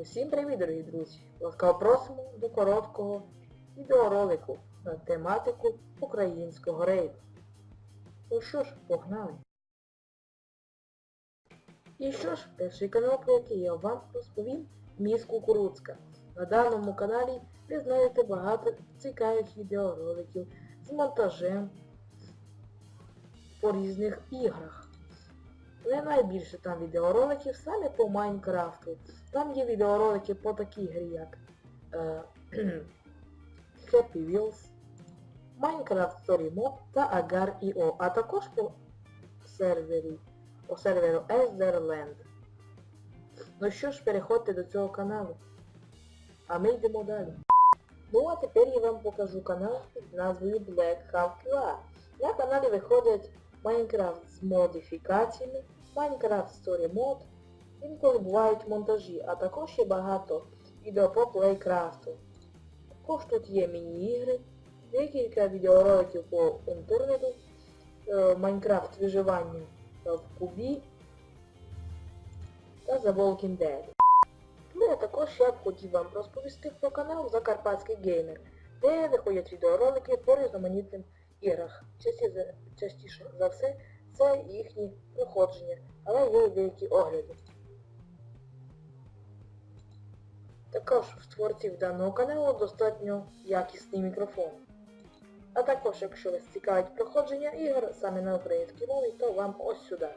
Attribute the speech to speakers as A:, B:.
A: Усім привіт, дорогі друзі! Ласкаво просимо до короткого відеоролику на тематику українського рейду. Ну що ж, погнали! І що ж, перший канал, про який я вам розповім, міс Кукуруцька. На даному каналі ви знайдете багато цікавих відеороликів з монтажем по різних іграх. Але найбільше там відеороликів саме по Майнкрафту. Там є відеоролики по такій грі, як е, Happy Wheels, Minecraft Story Mode та Agar.io, а також по сервері, по серверу Etherland. Ну що ж, переходьте до цього каналу. А ми йдемо далі. Ну а тепер я вам покажу канал під назвою Black Hawk 2. На каналі виходять Майнкрафт з модифікаціями, Minecraft Story Mode, інколи бувають монтажі, а також є багато відео по плейкрафту. Також тут є міні-ігри, декілька відеороликів по інтернету, е, Майнкрафт виживання в кубі та The Walking Dead. Ну а також я б хотів вам розповісти про канал Закарпатський геймер, де виходять відеоролики по різноманітним іграх. Частіше за все це їхні проходження, але є деякі огляди. Також в творців даного каналу достатньо якісний мікрофон. А також, якщо вас цікавить проходження ігор саме на українській мові, то вам ось сюди.